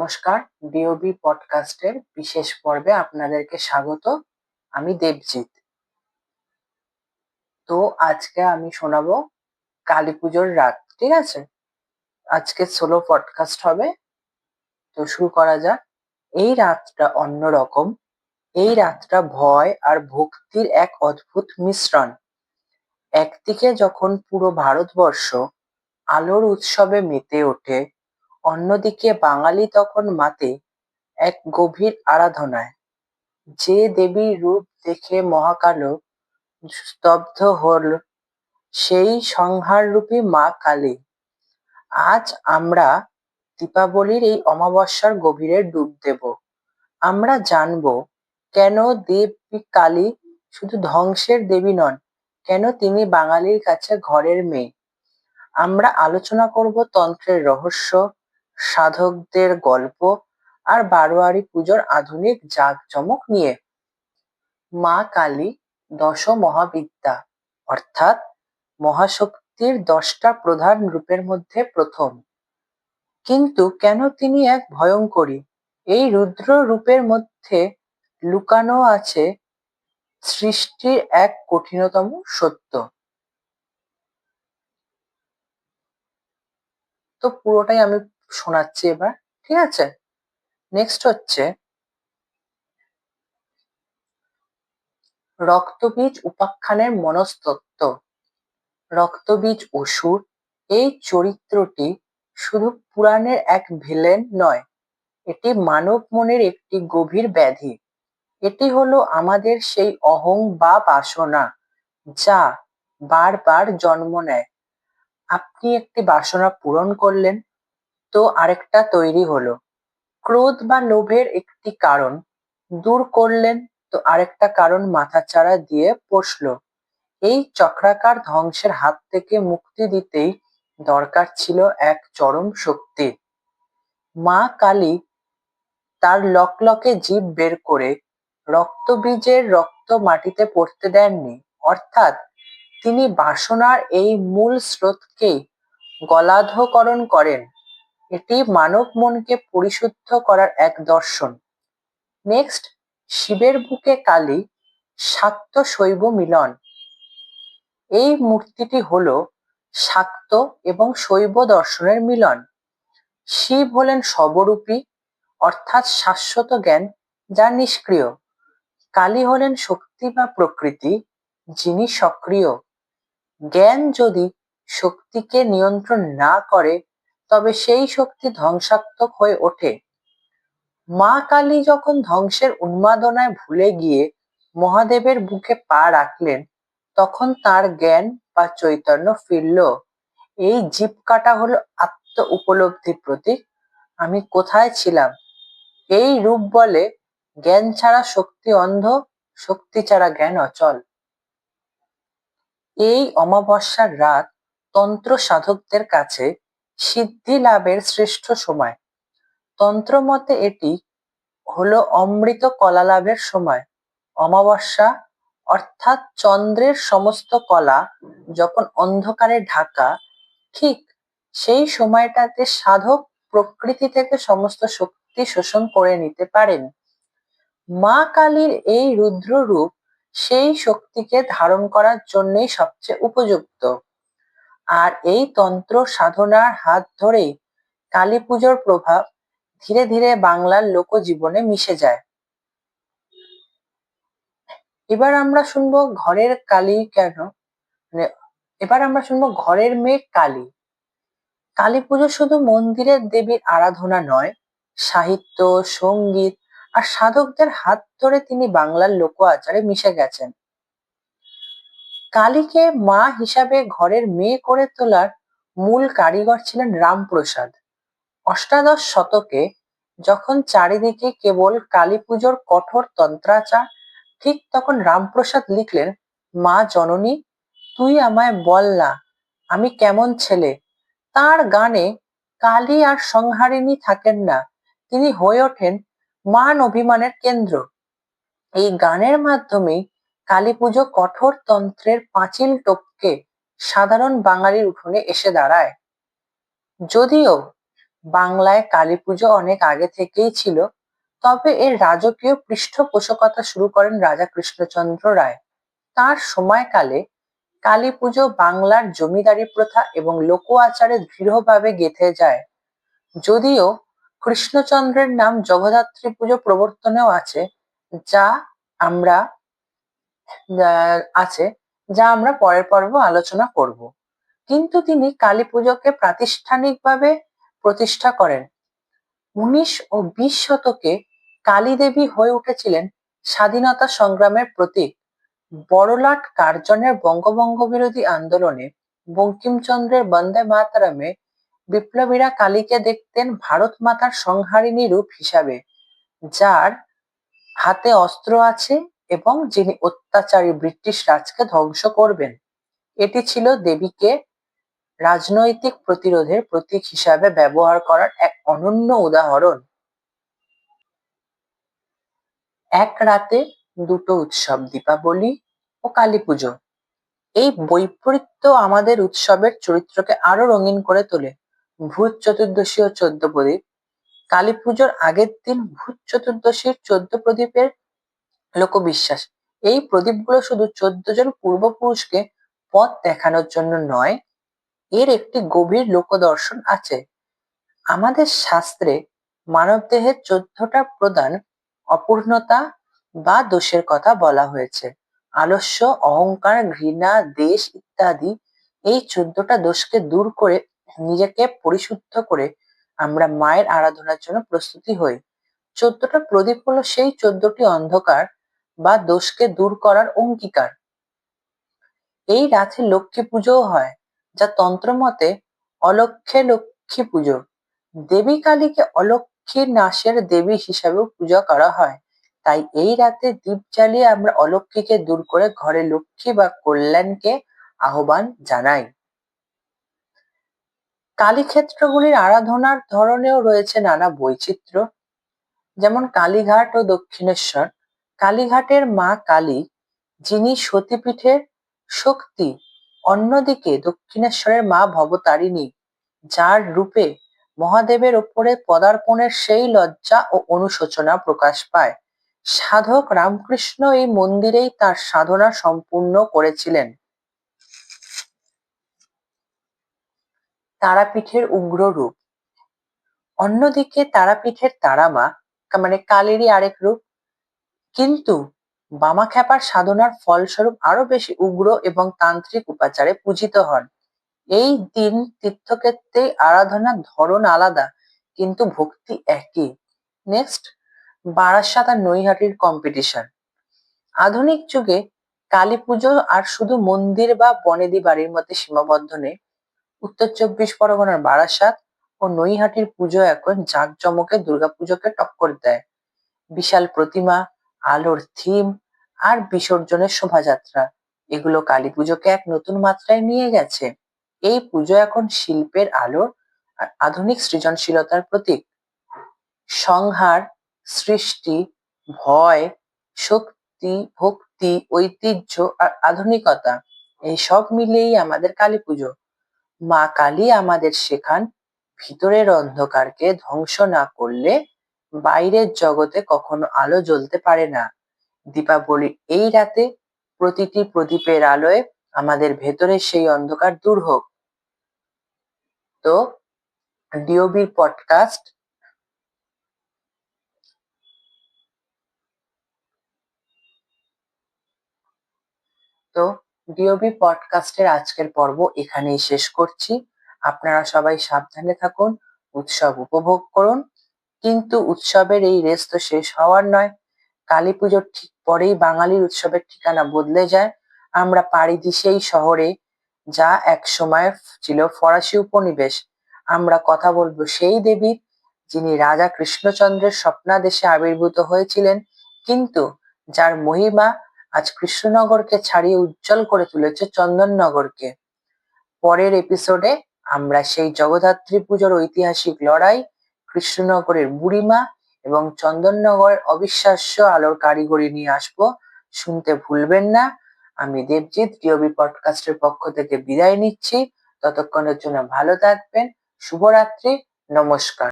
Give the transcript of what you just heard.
নমস্কার ডিওবি পডকাস্টের বিশেষ পর্বে আপনাদেরকে স্বাগত। আমি দেবজিৎ। তো আজকে আমি শোনাবো কালী পুজোর রাত, ঠিক আছে? আজকে সোলো পডকাস্ট হবে। তো শুরু করা যাক। এই রাতটা অন্যরকম। এই রাতটা ভয় আর ভক্তির এক অদ্ভুত মিশ্রণ। একদিকে যখন পুরো ভারতবর্ষ আলোর উৎসবে মেতে ওঠে অন্যদিকে বাঙালি তখন মাতে এক গভীর আরাধনায়। যে দেবীর রূপ দেখে মহাকাল স্তব্ধ হল, সেই সংহাররূপী মা কালী। আজ আমরা দীপাবলির এই অমাবস্যার গভীরে ডুব দেব। আমরা জানব কেন দেবী কালী শুধু ধ্বংসের দেবী নন, কেন তিনি বাঙালির কাছে ঘরের মেয়ে। আমরা আলোচনা করব তন্ত্রের রহস্য সাধকদের গল্প আর বারোয়ারি পুজোর আধুনিক জাঁকজমক নিয়ে। মা কালী দশ মহাবিদ্যা অর্থাৎ মহাশক্তির দশটা প্রধান রূপের মধ্যে প্রথম। কিন্তু কেন তিনি এক ভয়ঙ্করী? এই রুদ্র রূপের মধ্যে লুকানো আছে সৃষ্টির এক কঠিনতম সত্য। তো পুরোটাই আমি শোনাচ্ছি এবার, ঠিক আছে? নেক্সট হচ্ছে রক্তবীজ উপাখ্যানের মনস্তত্ত্ব। রক্তবীজ অসুর, এই চরিত্রটি শুধু পুরাণের এক ভিলেন নয়, এটি মানব মনের একটি গভীর ব্যাধি। এটি হলো আমাদের সেই অহং বা বাসনা, যা বারবার জন্ম নেয়। আপনি একটি বাসনা পূরণ করলেন তো আরেকটা তৈরি হলো। ক্রোধ বা লোভের একটি কারণ দূর করলেন তো আরেকটা কারণ মাথাচাড়া দিয়ে বসল এই চক্রাকার ধ্বংসের হাত থেকে মুক্তি দিতেই দরকার ছিল এক চরম শক্তি। মা কালী তার লকলকে জীব বের করে রক্তবীজের রক্ত মাটিতে পড়তে দেননি। অর্থাৎ তিনি বাসনার এই মূল স্রোতকেই গলাধকরণ করেন। এটি মানব মনকে পরিশুদ্ধ করার এক দর্শন। নেক্সট শিবের বুকে কালী, শাক্ত শৈব মিলন। এই মূর্তিটি হল শাক্ত এবং শৈব দর্শনের মিলন। শিব হলেন সবরূপী, অর্থাৎ শাশ্বত জ্ঞান, যা নিষ্ক্রিয়। কালী হলেন শক্তি বা প্রকৃতি, যিনি সক্রিয়। জ্ঞান যদি শক্তিকে নিয়ন্ত্রণ না করে তবে সেই শক্তি ধ্বংসাত্মক হয়ে ওঠে। মা কালী যখন ধ্বংসের উন্মাদনায় ভুলে গিয়ে মহাদেবের বুকে পা রাখলেন, তখন তার জ্ঞান বা চৈতন্য ফিরল। এই জীব কাটা হলো আত্ম উপলব্ধির প্রতীক। আমি কোথায় ছিলাম? এই রূপ বলে জ্ঞান ছাড়া শক্তি অন্ধ, শক্তি ছাড়া জ্ঞান অচল। এই অমাবস্যার রাত তন্ত্র সাধকদের কাছে সিদ্ধি লাভের শ্রেষ্ঠ সময়। তন্ত্র মতে এটি হলো অমৃত কলা লাভের সময়। অমাবস্যা অর্থাৎ চন্দ্রের সমস্ত কলা যখন অন্ধকারে ঢাকা, ঠিক সেই সময়টাতে সাধক প্রকৃতি থেকে সমস্ত শক্তি শোষণ করে নিতে পারেন। মা কালীর এই রুদ্র রূপ সেই শক্তিকে ধারণ করার জন্যই সবচেয়ে উপযুক্ত। আর এই তন্ত্র সাধনার হাত ধরেই কালী পুজোর প্রভাব ধীরে ধীরে বাংলার লোকজীবনে মিশে যায়। এবার আমরা শুনব ঘরের কালী কেন? মানে এবার আমরা শুনব ঘরের মেয়ে কালী। কালী পুজো শুধু মন্দিরের দেবীর আরাধনা নয়, সাহিত্য, সংগীত আর সাধকদের হাত ধরে তিনি বাংলার লোক আচারে মিশে গেছেন। কালীকে মা হিসাবে ঘরের মেয়ে করে তোলার মূল কারিগর ছিলেন রামপ্রসাদ। অষ্টাদশ শতকে যখন চারিদিকে কেবল কালী পুজোর কঠোর তন্ত্রাচার, ঠিক তখন রামপ্রসাদ লিখলেন, মা জননী, তুই আমায় বল না, আমি কেমন ছেলে। তার গানে কালী আর সংহারিণী থাকেন না, তিনি হয়ে ওঠেন মান অভিমানের কেন্দ্র। এই গানের মাধ্যমেই কালী পুজো কঠোর তন্ত্রের পাঁচিল টপকে সাধারণ বাঙালির উঠোনে এসে দাঁড়ায়। যদিও বাংলায় কালী পুজো অনেক আগে থেকেই ছিল, তবে এর রাজকীয় পৃষ্ঠপোষকতা শুরু করেন রাজা কৃষ্ণচন্দ্র রায়। তার সময়কালে কালী পুজো বাংলার জমিদারি প্রথা এবং লোক আচারে দৃঢ়ভাবে গেঁথে যায়। যদিও কৃষ্ণচন্দ্রের নাম জগদ্ধাত্রী পুজো প্রবর্তনেও আছে, যা আমরা আছে, যা আমরা পরের পর্ব আলোচনা করব। কিন্তু তিনি কালী পুজোকে প্রাতিষ্ঠানিকভাবে প্রতিষ্ঠা করেন। উনিশ ও বিশ শতকে কালী দেবী হয়ে উঠেছিলেন স্বাধীনতা সংগ্রামের প্রতীক। বড়লাট কার্জনের বঙ্গভঙ্গ বিরোধী আন্দোলনে বঙ্কিমচন্দ্রের বন্দে মাতরমে বিপ্লবীরা কালীকে দেখতেন ভারত মাতার সংহারিণী রূপ হিসাবে, যার হাতে অস্ত্র আছে এবং যিনি অত্যাচারী ব্রিটিশ রাজকে ধ্বংস করবেন। এটি ছিল দেবীকে রাজনৈতিক প্রতিরোধের প্রতীক হিসাবে ব্যবহার করার এক অনন্য উদাহরণ। এক রাতে দুটো উৎসব, দীপাবলি ও কালী পুজো। এই বৈপরীত্য আমাদের উৎসবের চরিত্রকে আরও রঙিন করে তোলে। ভূত চতুর্দশী ও চোদ্দ প্রদীপ। কালী পুজোর আগের দিন ভূত চতুর্দশীর চোদ্দ প্রদীপের লোকবিশ্বাস। এই প্রদীপগুলো শুধু চোদ্দ জন পূর্বপুরুষকে পথ দেখানোর জন্য নয়, এর একটি গভীর লোকদর্শন আছে। আমাদের শাস্ত্রে মানবদেহের চোদ্দটা প্রদান অপূর্ণতা বা দোষের কথা বলা হয়েছে। আলস্য, অহংকার, ঘৃণা, দেশ ইত্যাদি এই চোদ্দটা দোষকে দূর করে নিজেকে পরিশুদ্ধ করে আমরা মায়ের আরাধনার জন্য প্রস্তুতি হই। চোদ্দটা প্রদীপ হলো সেই চোদ্দটি অন্ধকার বা দোষকে দূর করার অঙ্গীকার। এই রাতে লক্ষ্মী পুজোও হয়, যা তন্ত্র মতে অলক্ষে লক্ষ্মী পুজো। দেবী কালীকে অলক্ষীর নাশের দেবী হিসাবেও পূজা করা হয়। তাই এই রাতে দীপ জ্বালিয়ে আমরা অলক্ষীকে দূর করে ঘরে লক্ষ্মী বা কল্যাণকে আহ্বান জানাই। কালীক্ষেত্রগুলির আরাধনার ধরনেও রয়েছে নানা বৈচিত্র্য, যেমন কালীঘাট ও দক্ষিণেশ্বর। কালীঘাটের মা কালী, যিনি সতীপীঠের শক্তি, অন্যদিকে দক্ষিণেশ্বরের মা ভবতারিণী, যার রূপে মহাদেবের ওপরে পদার্পণের সেই লজ্জা ও অনুশোচনা প্রকাশ পায়। সাধক রামকৃষ্ণ এই মন্দিরেই তার সাধনা সম্পূর্ণ করেছিলেন। তারাপীঠের উগ্র রূপ। অন্যদিকে তারাপীঠের তারামা মানে কালেরই আরেক রূপ কিন্তু বামাখ্যাপার সাধনার ফলস্বরূপ আরও বেশি উগ্র এবং তান্ত্রিক উপাচারে পূজিত হন। এই দিন তীর্থক্ষেত্রে আরাধনার ধরন আলাদা, কিন্তু ভক্তি একই। নেক্সট, বারাসাত আর নৈহাটির কম্পিটিশন আধুনিক যুগে কালী পুজো আর শুধু মন্দির বা বনেদি বাড়ির মধ্যে সীমাবদ্ধ নেই। উত্তর চব্বিশ পরগনার বারাসাত ও নৈহাটির পুজো এখন জাঁকজমকে দুর্গাপুজোকে টক্কর দেয়। বিশাল প্রতিমা আলোর থিম আর বিসর্জনের শোভাযাত্রা। এগুলো কালী পুজোকে এক নতুন মাত্রায় নিয়ে গেছে। এই পুজো এখন শিল্পের আলোর আর আধুনিক সৃজনশীলতার প্রতীক। সংহার, সৃষ্টি, ভয়, শক্তি, ভক্তি, ঐতিহ্য আর আধুনিকতা, এই সব মিলিয়েই আমাদের কালী পুজো। মা কালী আমাদের শেখান ভিতরের অন্ধকারকে ধ্বংস না করলে বাইরের জগতে কখনো আলো জ্বলতে পারে না। দীপাবলির এই রাতে প্রতিটি প্রদীপের আলোয় আমাদের ভেতরে সেই অন্ধকার দূর হোক। তো ডিওবির পডকাস্ট তো ডিওবি পডকাস্টের আজকের পর্ব এখানেই শেষ করছি। আপনারা সবাই সাবধানে থাকুন, উৎসব উপভোগ করুন। কিন্তু উৎসবের এই রেস তো শেষ হওয়ার নয়। কালী পুজোর ঠিক পরেই বাঙালির উৎসবের ঠিকানা বদলে যায়। আমরা পাড়ি দিই সেই শহরে, যা এক সময় ছিল ফরাসি উপনিবেশ। আমরা কথা বলব সেই দেবীর যিনি রাজা কৃষ্ণচন্দ্রের স্বপ্নাদেশে আবির্ভূত হয়েছিলেন, কিন্তু যার মহিমা আজ কৃষ্ণনগরকে ছাড়িয়ে উজ্জ্বল করে তুলেছে চন্দননগরকে। পরের এপিসোডে আমরা সেই জগদ্ধাত্রী পুজোর ঐতিহাসিক লড়াই কৃষ্ণনগরের বুড়িমা এবং চন্দননগরের অবিশ্বাস্য আলোর কারিগরি নিয়ে আসব। শুনতে ভুলবেন না। আমি দেবজিৎ ডিওবি পডকাস্টের পক্ষ থেকে বিদায় নিচ্ছি। ততক্ষণের জন্য ভালো থাকবেন। শুভরাত্রি। নমস্কার।